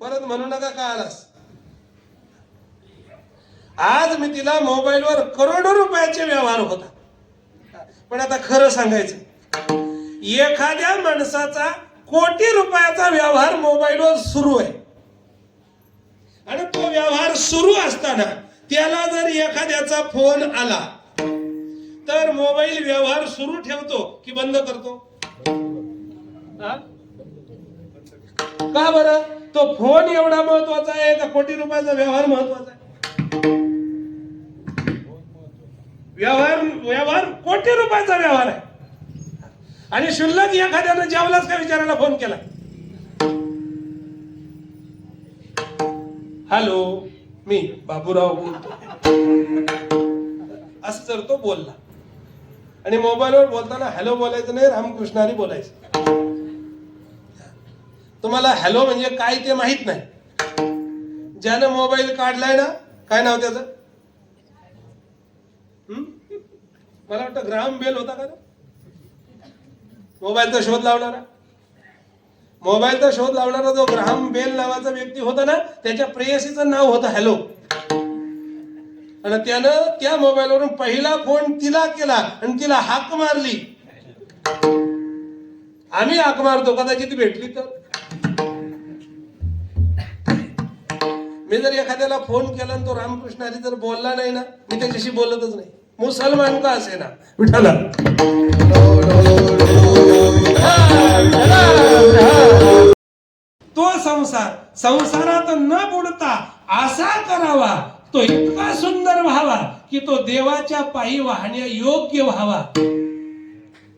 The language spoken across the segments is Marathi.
परत म्हणू नका का आलास? आज मी तिला मोबाईलवर करोडो रुपयाचे व्यवहार होता. पण आता खरं सांगायचं एखाद्या माणसाचा कोटी रुपयाचा व्यवहार मोबाईलवर सुरू आहे. आणि तो व्यवहार सुरू असताना त्याला जर एखाद्याचा फोन आला तर मोबाईल व्यवहार सुरू ठेवतो की बंद करतो? हा? का बरं? तो फोन एवढा महत्त्वाचा आहे का कोटी रुपयाचा व्यवहार महत्त्वाचा आहे? व्यवहार व्यवहार कोटी रुपयाचा व्यवहार आहे. आणि शुल्लक एखाद्यानं जेवलाच का विचारायला फोन केला? हॅलो मी बाबूराव बोलतो. असं जर तो बोलला. आणि मोबाईलवर बोलताना हॅलो बोलायचं नाही रामकृष्णारी बोलायचं. तुम्हाला हॅलो म्हणजे काय ते माहीत नाही. ज्यानं मोबाईल काढलाय ना काय नाव त्याचं? मला वाटतं ग्राहम बेल होता का मोबाईलचा शोध लावणारा. मोबाईलचा शोध लावणारा जो ग्राहम बेल नावाचा व्यक्ती होता ना त्याच्या प्रेयसीचं नाव होतं हॅलो आणि त्यानं त्या मोबाईलवरून पहिला फोन तिला केला आणि तिला हाक मारली. आम्ही हाक मारतो कदाचित भेटली तर. मी जर एखाद्याला फोन केला तो रामकृष्ण हरी जर बोलला नाही ना मी त्याच्याशी बोलतच नाही. मुसलमान का असे ना? विठाला तो संसार संसारात न बुडता असा करावा तो इतका सुंदर व्हावा की तो देवाच्या पायी वाहण्या योग्य व्हावा.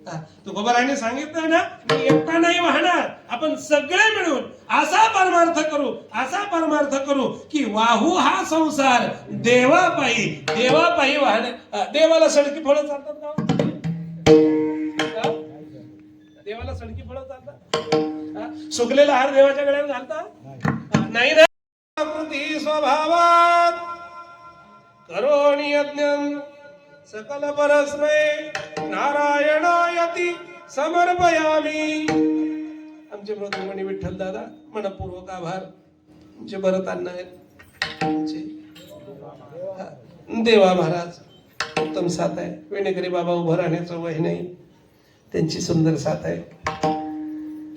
तुकोबाराने सांगितलं ना मी एकटा नाही वाहणार. आपण सगळे मिळून असा परमार्थ करू असा परमार्थ करू की वाहू हा संसार देवापायी देवापायी वाहण्या देवाला सडकी फळं चालतात का? देवाला सडकी फळं चालतात? सुकलेला हार देवाच्या गळ्यात घालता नाही ना? प्रकृती स्वभावात करोणी यज्ञ सकल परस्मे नारायणायती समर्पयामी। आमचे मृदुमणी विठ्ठल दादा मनपूर्वक आभार. आमचे भरत आहेत. देवा महाराज उत्तम साथ आहे. वेणेकरी बाबा उभं राहण्याचं वय नाही. त्यांची सुंदर साथ आहे.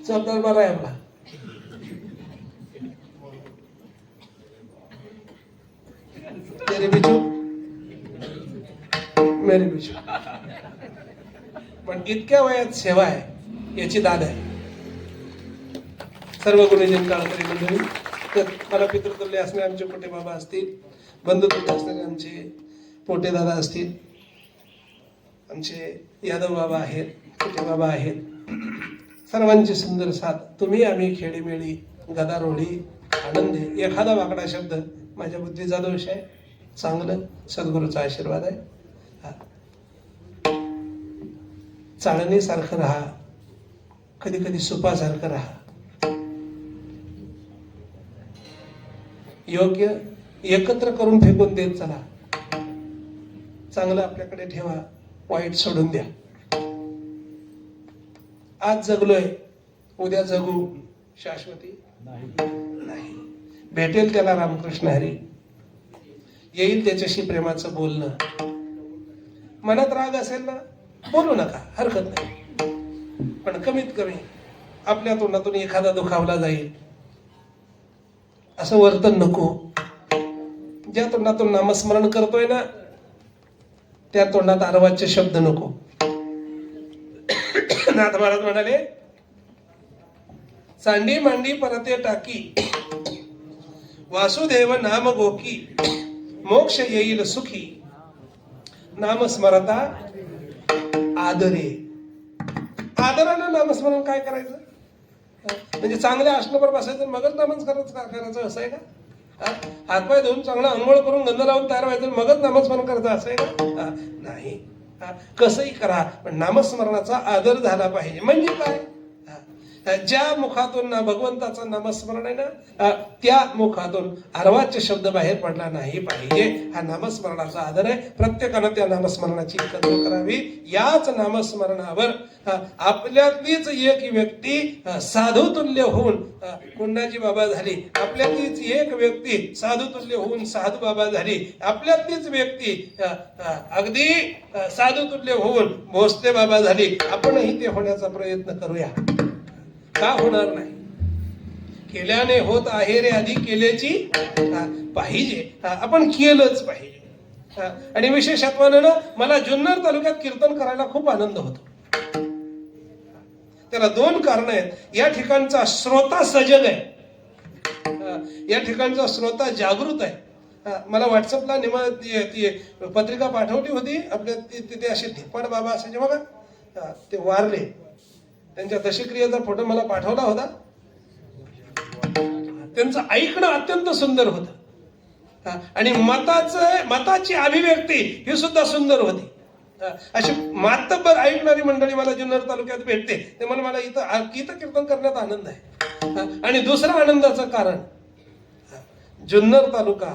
जबाबदार बरा आहे आपला. तेरे बिजू मेरी बिजू पण इतक्या वयात सेवा आहे याची दाद आहे. सर्व गुरुजन काळकरी मंडळी तर मला पितृतुल्य असणारे आमचे पोटे बाबा असतील बंधुतुल्य असणारे आमचे पोटे दादा असतील आमचे यादव बाबा आहेत पोटे बाबा आहेत. सर्वांची सुंदर साथ. तुम्ही आम्ही खेडीमेळी गदारोळी आनंदी एखादा वाकडा शब्द माझ्या बुद्धीचा दोष आहे चांगलं सद्गुरूचा आशीर्वाद आहे. हा. चाळणीसारखं राहा. कधी कधी सुपासारखं राहा. योग्य एकत्र करून फेकून देत चला. चांगलं आपल्याकडे ठेवा. वाईट सोडून द्या. आज जगलोय उद्या जगू शाश्वती. नाही. भेटेल त्याला रामकृष्ण हरी. येईल त्याच्याशी प्रेमाचं बोलणं. मनात राग असेल ना बोलू नका हरकत नाही. पण कमीत कमी आपल्या तोंडातून एखादा दुखावला जाईल. असं वर्तन नको. ज्या तोंडातून नामस्मरण करतोय ना त्या तोंडात आरवाचे शब्द नको. नाथ महाराज म्हणाले चांडी मांडी परते टाकी वासुदेव नाम गोकी मोक्ष येईल सुखी. नामस्मरता आदरे. आदरानं नामस्मरण काय करायचं? म्हणजे चांगल्या आसनावर बसायचं मगच नामस्मरण करायचं असं आहे का? हातपाय धुवून चांगला अंघोळ करून गंध लावून तयार व्हायचं मगच नामस्मरण करायचं असं आहे का? नाही. कसंही करा पण नामस्मरणाचा आदर झाला पाहिजे. म्हणजे काय? ज्या मुखातून ना भगवंताचं नामस्मरण आहे ना त्या मुखातून अर्वाच्य शब्द बाहेर पडला नाही पाहिजे. हा नामस्मरणाचा आदर आहे. प्रत्येकानं त्या नामस्मरणाची एकत्र करावी. याच नामस्मरणावर आपल्यातलीच एक व्यक्ती साधुतुल्य होऊन कुंडाजी बाबा झाली. आपल्यातलीच एक व्यक्ती साधुतुल्य होऊन साधू बाबा झाली. आपल्यातलीच व्यक्ती अगदी साधुतुल्य होऊन भोसले बाबा झाली. आपणही ते होण्याचा प्रयत्न करूया. का होणार नाही? केल्याने होत आहे रे आधी केल्याची पाहिजे. आपण केलंच पाहिजे. आणि विशेषत्वानं मला जुन्नर तालुक्यात कीर्तन करायला खूप आनंद होतो. त्याला दोन कारण आहेत. या ठिकाणचा श्रोता सजग आहे. या ठिकाणचा श्रोता जागृत आहे. मला व्हॉट्सअपला निमा ती पत्रिका पाठवली होती. आपल्या तिथे असे धिप्पाड बाबा असायचे बघा. ते वारले. त्यांच्या दशक्रियेचा फोटो मला पाठवला होता. त्यांचं ऐकणं अत्यंत सुंदर होतं. आणि मताचं मताची अभिव्यक्ती ही सुद्धा सुंदर होती. अशी मातबर ऐकणारी मंडळी मला जुन्नर तालुक्यात भेटते. ते मला मला इथं गीत इथं कीर्तन करण्यात आनंद आहे. आणि दुसरं आनंदाचं कारण जुन्नर तालुका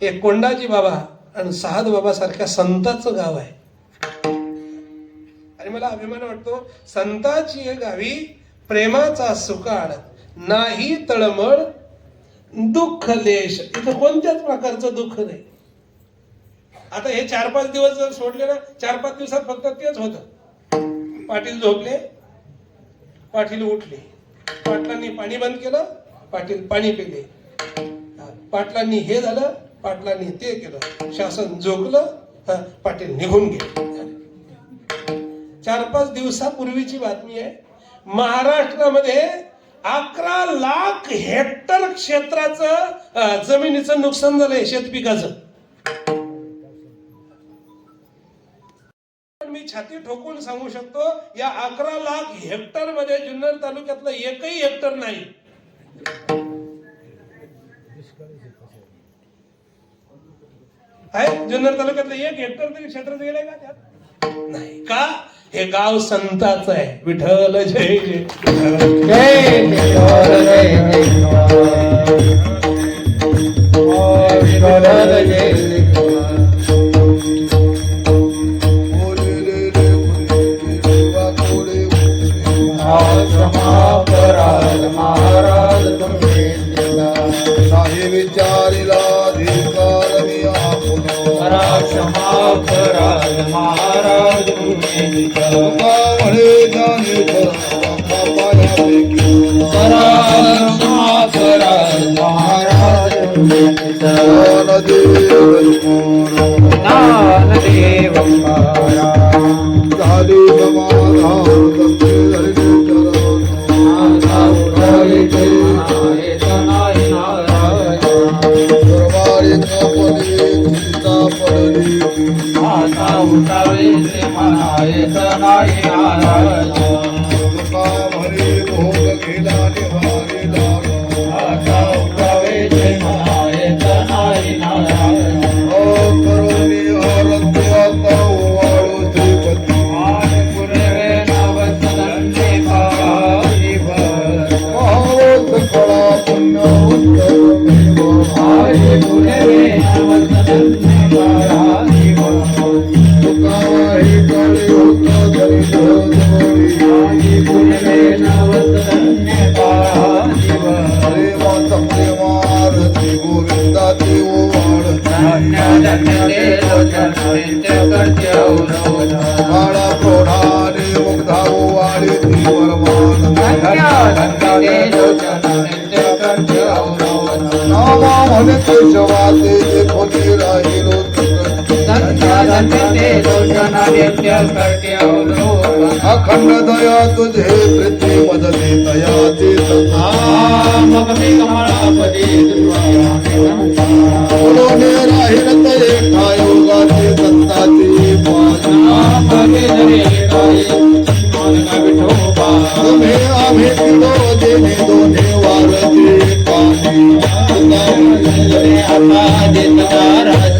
हे कोंडाजी बाबा आणि सहाद बाबा सारख्या संताचं गाव आहे. आणि मला अभिमान वाटतो संताची गावी प्रेमाचा सुकाळ नाही तळमळ दुःख लेश. इथं कोणत्याच प्रकारचं दुःख नाही. आता हे चार पाच दिवस जर सोडले ना चार पाच दिवसात फक्त तेच होतं. पाटील झोपले पाटील उठले. पाटलांनी पाणी बंद केलं पाटील पाणी पिले. पाटलांनी हे झालं पाटलांनी ते केलं. शासन झोकलं पाटील निघून गेले. चार पाच दिवसापूर्वीची बातमी आहे. महाराष्ट्रामध्ये अकरा लाख हेक्टर क्षेत्राचं जमिनीचं नुकसान झालंय शेतपिकाचं मी छाती ठोकून सांगू शकतो या अकरा लाख हेक्टरमध्ये जुन्नर तालुक्यातलं एकही हेक्टर नाही. आहे? जुन्नर तालुक्यातलं एक हेक्टर तरी क्षेत्र गेलंय का त्यात? नाही. का? हे गाव संताचं आहे. विठ्ठल जय जय. विठ्ठल. ज्ञानदेव ज्ञानदेव समाधान अखंड दया तुझे प्रीती मदती दयाची बोलोने राहील तये ठायोगाची संताची तुम्ही आम्ही पिलो जेणे दोन्ही वारती पाणी तुका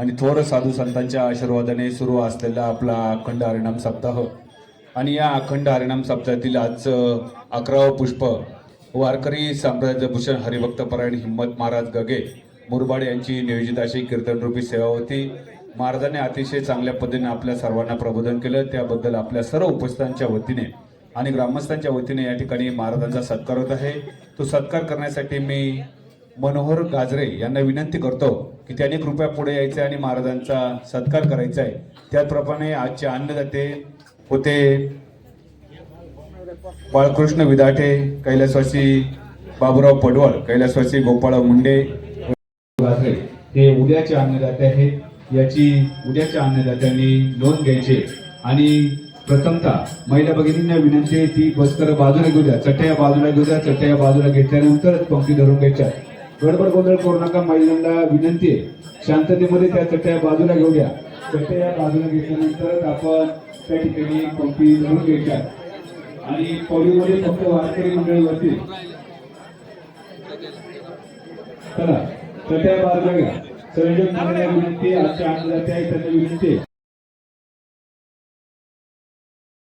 आणि थोर साधू संतांच्या आशीर्वादाने सुरू असलेला आपला अखंड हरिणाम सप्ताह. आणि या अखंड हरिणाम सप्ताहातील आजचं अकरावं पुष्प वारकरी साम्राज्यभूषण हरिभक्त परायण हिंमत महाराज गगे मुरबाड यांची नियोजित अशी कीर्तनरूपी सेवा होती. महाराजांनी अतिशय चांगल्या पद्धतीने आपल्या सर्वांना प्रबोधन केलं. त्याबद्दल आपल्या सर्व उपस्थितांच्या वतीने आणि ग्रामस्थांच्या वतीने या ठिकाणी महाराजांचा सत्कार होत आहे. तो सत्कार करण्यासाठी मी मनोहर गाजरे यांना विनंती करतो की त्यांनी कृपया पुढे यायचं आणि महाराजांचा सत्कार करायचा आहे. त्याचप्रमाणे आजचे अन्नदाते होते बाळकृष्ण विदाटे कैलासवासी बाबूराव पडवळ कैलासवासी गोपाळराव मुंडे. गाजरे हे उद्याचे अन्नदाते आहेत. याची उद्याच्या अन्नदात्यांनी नोंद घ्यायची आणि प्रथमतः महिला भगिनींना विनंती आहे ती बस्तर बाजूला घेऊ द्या चटया बाजूला घेऊ द्या चटया बाजूला घेतल्यानंतरच पंक्ती धरून घ्यायच्या गडबड गोंधळ करू नका महिलांना विनंती आहे. शांततेमध्ये त्या चटया बाजूला घेऊ द्या या बाजूला घेतल्यानंतरच आपण त्या ठिकाणी पंपी धरून घ्यायच्या. आणि पौडीमध्ये फक्त वारकरी मंडळी वरती चला चट्या बाजूला घ्या. संयोजक मंडळाला विनंती आजच्या आमदार त्या विनंती आहे.